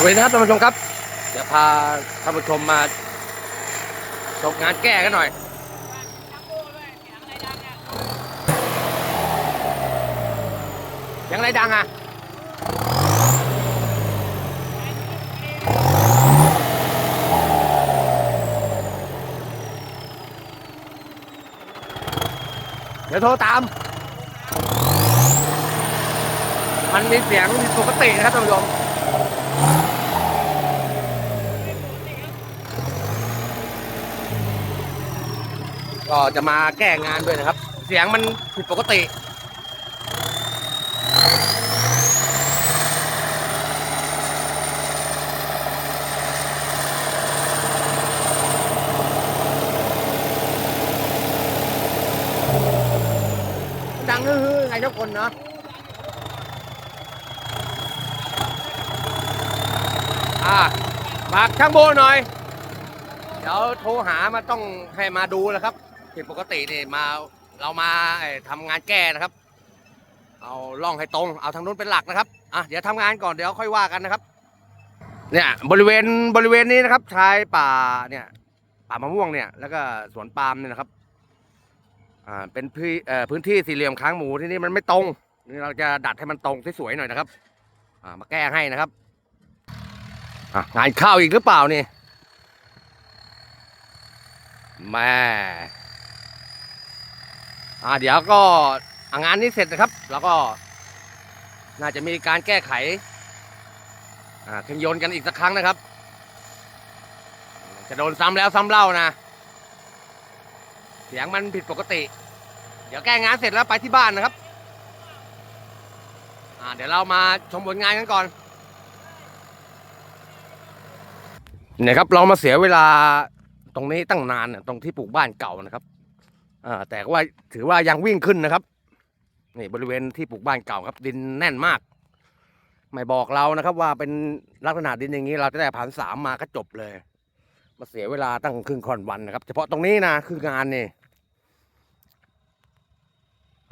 สวัสดีนะครับท่านผู้ชมครับ เดี๋ยวพาท่านผู้ชมมาชมงานแก้กันหน่อยยังไรดังอะเดี๋ยวโทรตาม มันมีเสียงผิดปกตินะครับท่านผู้ชม ก็จะมาแก้งานด้วยนะครับ เสียงมันผิดปกติดังฮือๆไงทุกคนเนาะอ่าฝากช่างโบหน่อย เดี๋ยวโทรหามาต้องให้มาดูนะครับ ผิดปกตินี่มาเรามาเอ่อทำงานแก้นะครับ เอาล่องให้ตรง เอาทางนู้นเป็นหลักนะครับอะเดี๋ยวทำงานก่อนเดี๋ยวค่อยว่ากันนะครับ เนี่ยบริเวณบริเวณนี้นะครับชายป่าเนี่ยป่ามะม่วงเนี่ยแล้วก็สวนปาล์มเนี่ยนะครับอ่าเป็นพื้นพื้นที่สี่เหลี่ยมค้างหมูที่นี่มันไม่ตรงนี่เราจะดัดให้มันตรงสวยๆหน่อยนะครับอ่ามาแก้ให้นะครับอะงานเข้าอีกหรือเปล่านี่แม่ อ่าเดี๋ยวก็องานนี้เสร็จนะครับ แล้วก็น่าจะมีการแก้ไขอ่าเครื่องยนต์กันอีกสักครั้งนะครับ จะโดนซ้ำแล้วซ้ำเล่านะ เสียงมันผิดปกติ เดี๋ยวแก้งานเสร็จแล้วไปที่บ้านนะครับอ่าเดี๋ยวเรามาชมผลงานกันก่อนเนี่ยครับเรามาเสียเวลาตรงนี้ตั้งนานน่ะตรงที่ปลูกบ้านเก่านะครับ อ่าแต่ว่าถือว่ายังวิ่งขึ้นนะครับนี่บริเวณที่ปลูกบ้านเก่าครับ ดินแน่นมาก ไม่บอกเรานะครับ ว่าเป็นลักษณะดินอย่างนี้ เราจะได้ผ่านสามมาก็จบเลย มาเสียเวลาตั้งครึ่งค่อนวันนะครับ เฉพาะตรงนี้นะคืองานนี่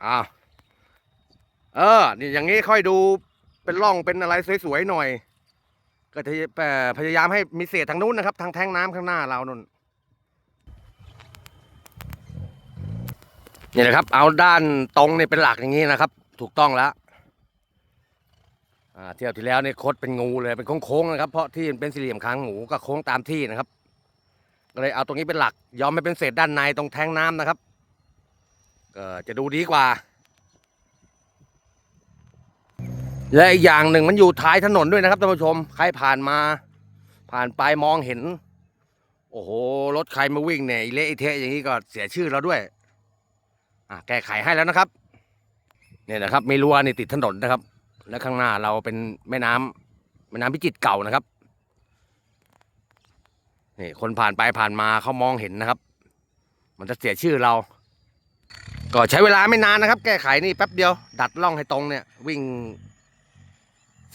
อ้าเออ นี่อย่างนี้ค่อยดูเป็นร่องเป็นอะไรสวยๆหน่อย ก็จะพยายามให้มีเศษทางนู้นนะครับ ทางแท้งน้ำข้างหน้าเรานุ่น นี่นะครับ เอาด้านตรงนี่เป็นหลักอย่างนี้นะครับ ถูกต้องแล้วเที่ยวที่แล้วนี่คดเป็นงูเลยเป็นโค้งๆนะครับ เพราะที่เป็นสี่เหลี่ยมค้างหมูก็โค้งตามที่นะครับก็เลยเอาตรงนี้เป็นหลักยอมไม่เป็นเศษด้านในตรงแทงน้ำนะครับก็จะดูดีกว่า และอีกอย่างหนึ่งมันอยู่ท้ายถนนด้วยนะครับท่านผู้ชมใครผ่านมา ผ่านไปมองเห็น โอ้โหรถใครมาวิ่งเนี่ยเละอีเทะอย่างนี้ก็เสียชื่อเราด้วย อะแก้ไขให้แล้วนะครับเนี่ยนะครับมีรั้วนี่ติดถนนนะครับ และข้างหน้าเราเป็นแม่น้ำแม่น้ำพิจิตรเก่านะครับนี่คนผ่านไปผ่านมาเขามองเห็นนะครับ มันจะเสียชื่อเรา ก็ใช้เวลาไม่นานนะครับ แก้ไขนี่แป๊บเดียว ดัดล่องให้ตรงเนี่ย วิ่ง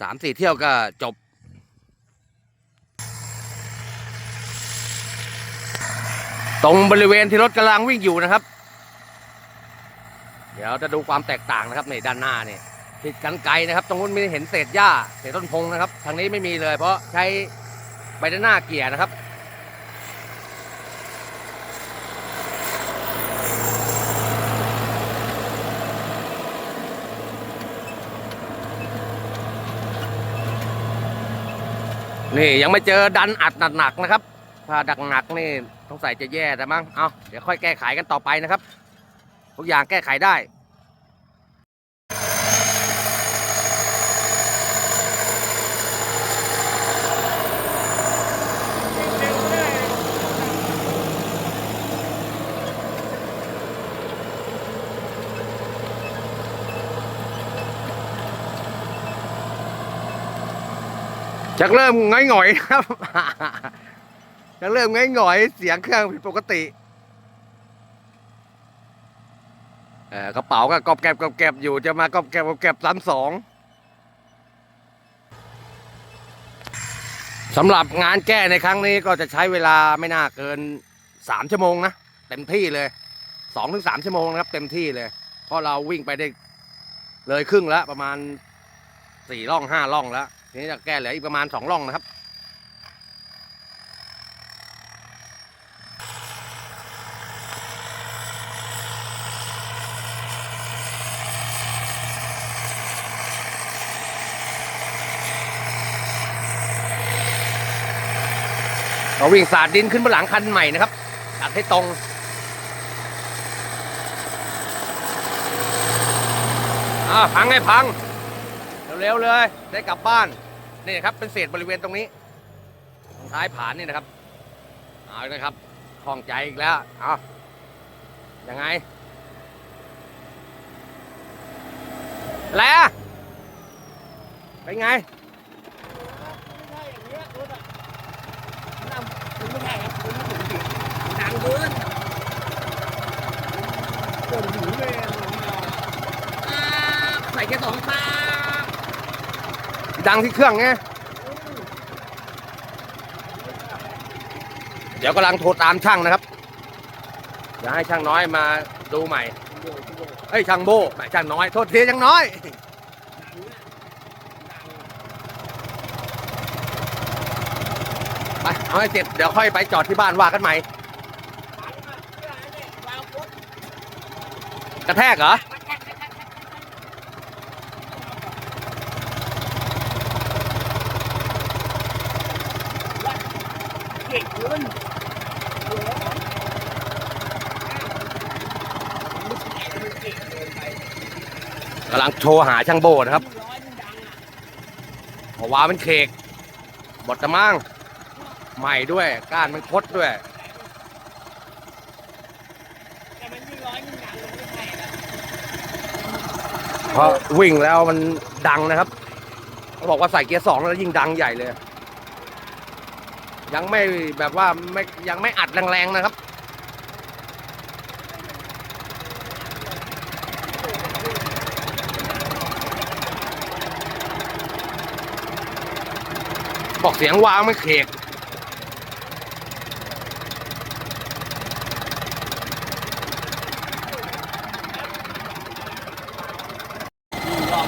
สามสี่เที่ยวก็จบตรงบริเวณที่รถกำลังวิ่งอยู่นะครับ เดี๋ยวจะดูความแตกต่างนะครับในด้านหน้านี่ติดกันไกลนะครับ ตรงนู้นไม่เห็นเศษหญ้าเศษต้นพงนะครับ ทางนี้ไม่มีเลย เพราะใช้ใบด้านหน้าเกียร์นะครับนี่ยังไม่เจอดันอัดหนักๆนะครับ ถ้าดักหนักนี่ต้องใส่จะแย่แต่มั้ง เอาเดี๋ยวค่อยแก้ไขกันต่อไปนะครับ ทุกอย่างแก้ไขได้จะเริ่มง่อยหงอยๆครับจะเริ่มง่อยหงอยๆเสียงเครื่องผิดปกติเออ กระเป๋าก็กอบแกบกอบแกบอยู่จะมากอบแกบกอบแกบสามสองสำหรับงานแก้ในครั้งนี้ก็จะใช้เวลาไม่น่าเกินสามชั่วโมงนะเต็มที่เลยสองถึงสามชั่วโมงนะครับ เต็มที่เลย เพราะเราวิ่งไปได้เลยครึ่งแล้วประมาณสี่ร่องห้าร่องแล้วทีนี้จะแก้เหลืออีกประมาณสองร่องนะครับ เราวิ่งสาดดินขึ้นบนหลังคันใหม่นะครับตัดให้ตรงอ่าพังให้พัง เร็วๆเลย ได้กลับบ้าน นี่ครับเป็นเศษบริเวณตรงนี้ตรงท้ายผานนี่นะครับเอาอีกนะครับคล่องใจอีกแล้วเอายังไงแล้วเป็นไง ดังเกินกินหูเลยอ่าใส่แค่สองตาดังที่เครื่องไงเดี๋ยวกำลังโทรตามช่างนะครับจะให้ช่างน้อยมาดูใหม่เฮ้ยช่างโบไม่ช่างน้อย โทษทีช่างน้อย ไปเอาให้เสร็จเดี๋ยวค่อยไปจอดที่บ้านว่ากันใหม่ กระแทกเหรอ เก่งเกินกำลังโทรหาช่างโบนะครับร้อยมันดังอะเพราะว่ามันเคกบดตะมั่ง ใหม่ด้วย ก้านมันคดด้วย แต่มันยิ่งร้อยยิ่งดังมันไม่ใช่ละเพราะวิ่งแล้วมันดังนะครับเขาบอกว่าใส่เกียร์สองแล้วยิ่งดังใหญ่เลย ยังไม่แบบว่าไม่ยังไม่อัดแรงๆนะครับ บอกเสียงวางไม่เคก ลอง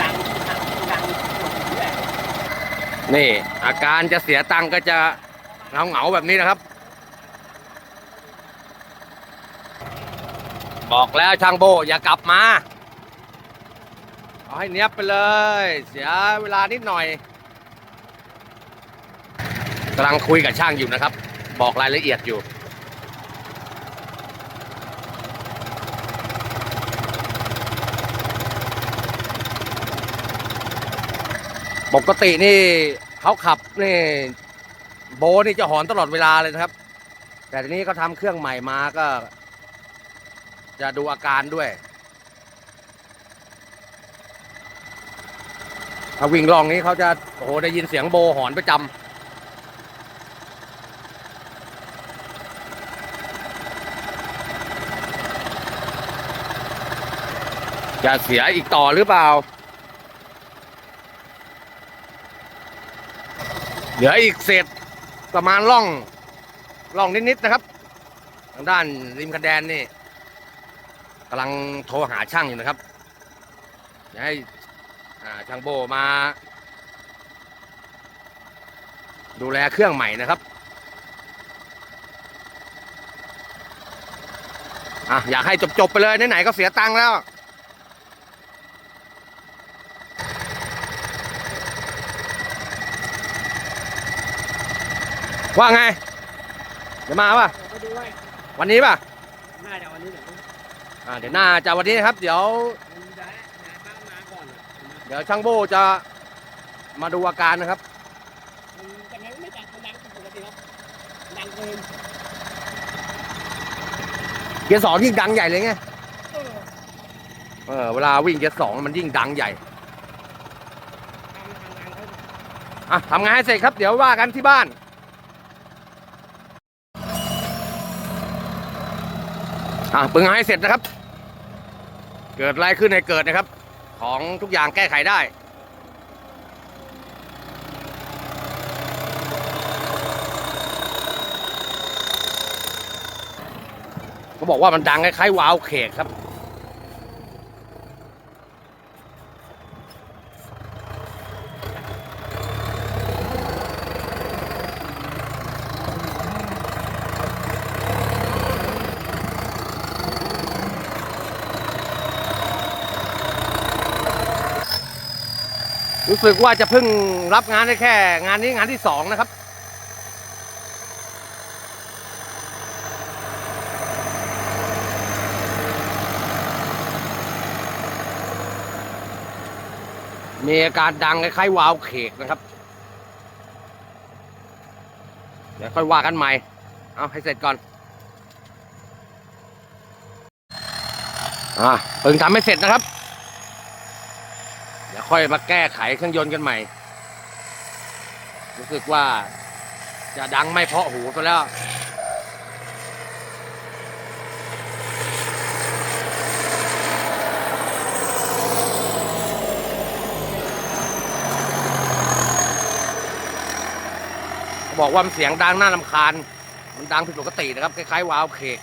ดังดังดังแหละ นี่ อาการจะเสียตังก็จะเงาเงาแบบนี้นะครับ บอกแล้วช่างโบอย่ากลับมาเอาให้เนี้ยบไปเลย เสียเวลานิดหน่อยกำลังคุยกับช่างอยู่นะครับ บอกรายละเอียดอยู่ปกตินี่ เขาขับนี่โบนี่จะหอนตลอดเวลาเลยนะครับ แต่ทีนี้เขาทำเครื่องใหม่มาก็ จะดูอาการด้วยถ้าวิ่งลองนี้เขาจะโอ้โหได้ยินเสียงโบหอนประจำจะเสียอีกต่อหรือเปล่า เห ลืออีกเศษประมาณร่องร่องนิดๆนะครับ ทางด้านริมคันแดนนี่กำลังโทรหาช่างอยู่นะครับจะให้ช่างโบมา ดูแลเครื่องใหม่นะครับอะอยากให้จบๆไปเลยไหนๆก็เสียตังค์แล้ว ว่าไงจะมาป่ะ ไปดูไว้วันนี้ป่ะ น่าจะวันนี้เดี๋ยวอ่า เดี๋ยวหน้าจะวันนี้นะครับ เดี๋ยวมันได้ได้บ้างมาก่อนอะเดี๋ยวช่างโบจะมาดูอาการนะครับ มันแต่มันไม่ดังมันดังปกติครับดังเกินเกียร์สองยิ่งดังใหญ่เลยไง เออเออ เวลาวิ่งเกียร์สองมันยิ่งดังใหญ่ ทำทำงานเขาอะทำงานให้เสร็จครับ เดี๋ยวว่ากันที่บ้าน อะปึงให้เสร็จนะครับ เกิดอะไรขึ้นให้เกิดนะครับ ของทุกอย่างแก้ไขได้เขาบอกว่ามันดังคล้ายๆวาวเขกครับ รู้สึกว่าจะเพิ่งรับงานได้แค่ งานนี้งานที่สองนะครับ มีอาการดังคล้ายๆวาวเขกนะครับ เดี๋ยวค่อยว่ากันใหม่ เอาให้เสร็จก่อนอ่าเพิ่งทำให้เสร็จนะครับ ค่อยมาแก้ไขเครื่องยนต์กันใหม่ รู้สึกว่าจะดังไม่เพาะหูซะแล้วบอกว่ามันเสียงดังน่ารำคาญ มันดังผิดปกตินะครับ คล้ายๆวาวเคก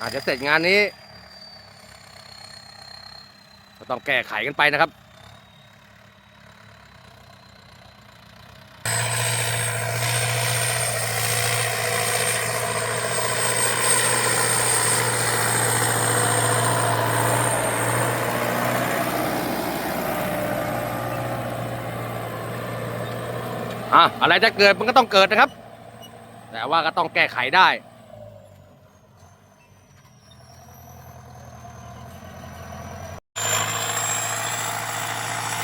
อาจจะเสร็จงานนี้ ต้องแก้ไขกันไปนะครับอะอะไรจะเกิดมันก็ต้องเกิดนะครับ แต่ว่าก็ต้องแก้ไขได้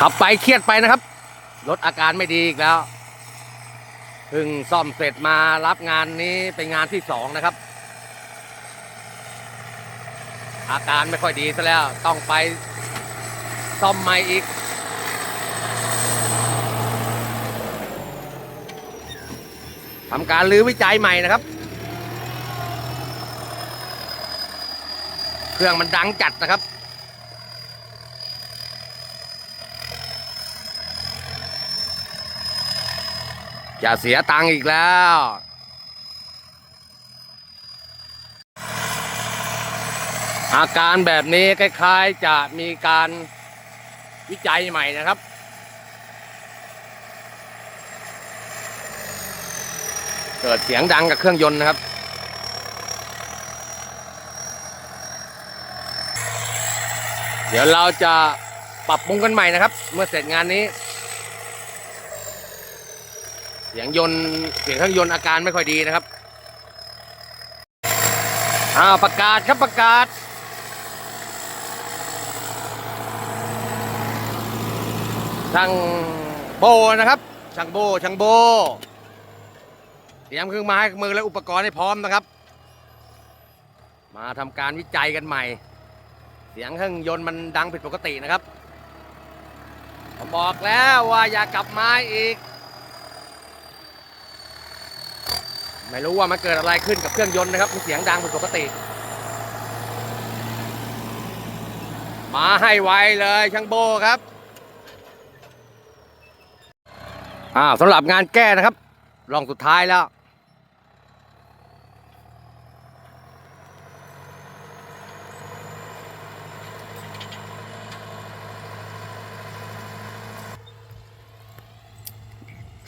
ขับไปเครียดไปนะครับรถอาการไม่ดีอีกแล้วเพิ่งซ่อมเสร็จมารับงานนี้เป็นงานที่สองนะครับ อาการไม่ค่อยดีซะแล้วต้องไปซ่อมใหม่อีก ทำการรื้อวิจัยใหม่นะครับ เครื่องมันดังจัดนะครับ อย่าเสียตังค์อีกแล้วอาการแบบนี้คล้ายๆจะมีการวิจัยใหม่นะครับ เกิดเสียงดังกับเครื่องยนต์นะครับ เดี๋ยวเราจะปรับปรุงกันใหม่นะครับ เมื่อเสร็จงานนี้ สียงยนต์เสียงเครื่องยนต์อาการไม่ค่อยดีนะครับอ้าประกาศครับประกาศ ช่างโบนะครับ ช่างโบช่างโบเตรียมเครื่องไม้มือและอุปกรณ์ให้พร้อมนะครับ มาทำการวิจัยกันใหม่ เสียงเครื่องยนต์มันดังผิดปกตินะครับผมบอกแล้วว่าอย่ากลับมาอีก ไม่รู้ว่ามันเกิดอะไรขึ้นกับเครื่องยนต์นะครับมันเสียงดังผิดปกติ มาให้ไวเลยช่างโบครับอ้าวสำหรับงานแก้นะครับรองสุดท้ายแล้ว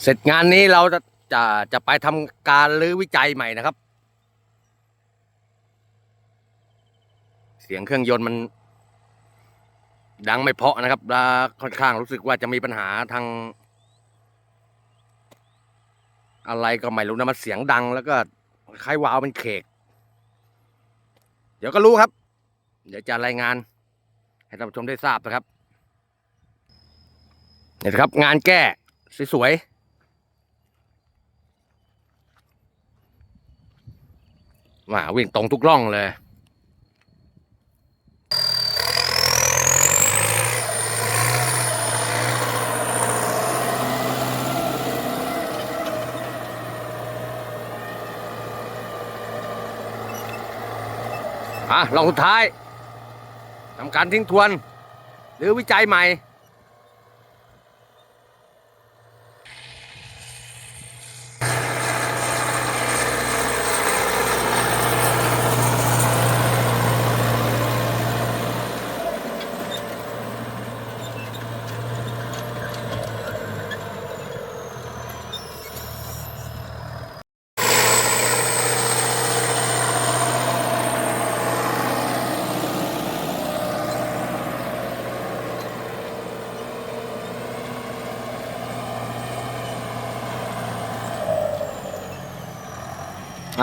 เสร็จงานนี้เราจะ จะจะไปทำการรื้อวิจัยใหม่นะครับ เสียงเครื่องยนต์มัน ดังไม่เพาะนะครับและค่อนข้างรู้สึกว่าจะมีปัญหาทาง อะไรก็ไม่รู้นะมันเสียงดังแล้วก็คล้ายวาวเป็นเขก เดี๋ยวก็รู้ครับ เดี๋ยวจะรายงาน ให้ท่านผู้ชมได้ทราบนะครับนี่นะครับงานแก้สวยๆ ว่าวิ่งตรงทุกร่องเลย อะลองสุดท้ายทำการทิ้งทวน หรือวิจัยใหม่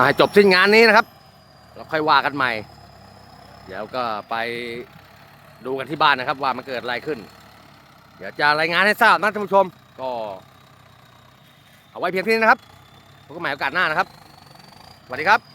ให้จบสิ้นงานนี้นะครับ เราค่อยว่ากันใหม่ เดี๋ยวก็ไปดูกันที่บ้านนะครับ ว่ามันเกิดอะไรขึ้น เดี๋ยวจะรายงานให้ทราบนะท่านผู้ชม ก็เอาไว้เพียงเท่านี้นะครับพบกันใหม่โอกาสหน้านะครับสวัสดีครับ